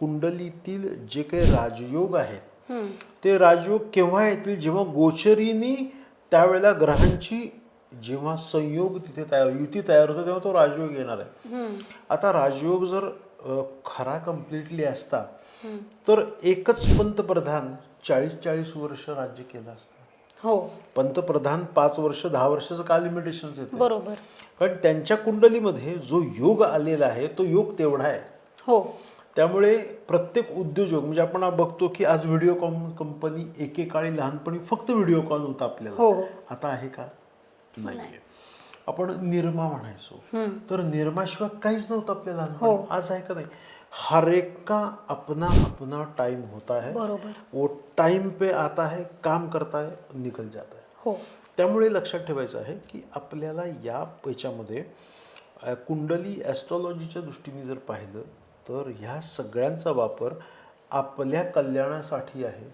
कुंडलीतील जे काही राजयोग आहेत ते राजयोग केव्हा येतील? जेव्हा गोचरीनी त्यावेळेला ग्रहांची जेव्हा संयोग तिथे तयार युती तयार होतो तेव्हा तो राजयोग येणार आहे. आता राजयोग जर खरा कम्प्लिटली असता तर एकच पंतप्रधान चाळीस चाळीस वर्ष राज्य केलं असतं. हो. पंतप्रधान पाच वर्ष दहा वर्षाचं का लिमिटेशन येते? बरोबर. कारण त्यांच्या कुंडलीमध्ये जो योग आलेला आहे तो योग तेवढा आहे. हो. त्यामुळे प्रत्येक उद्योजक म्हणजे आपण बघतो की आज व्हिडिओ कॉन कंपनी एकेकाळी लहानपणी फक्त व्हिडिओ कॉल होता आपल्याला. हो. हो आता आहे का? नाहीये. आपण निर्मा म्हणायचो. तर निर्माशिवाय काहीच नव्हतं आपल्या लहानपणी. हो. आज आहे का नाही? हर एक का अपना अपना टाइम होता है. बरोबर. वो टाइम पे आता है काम करता है निकल जाता है. हो. त्यामुळे लक्षात ठेवायचं आहे की आपल्याला या याच्यामध्ये कुंडली ॲस्ट्रॉलॉजीच्या दृष्टीने जर पाहिलं तर ह्या सगळ्यांचा वापर आपल्या कल्याणासाठी आहे.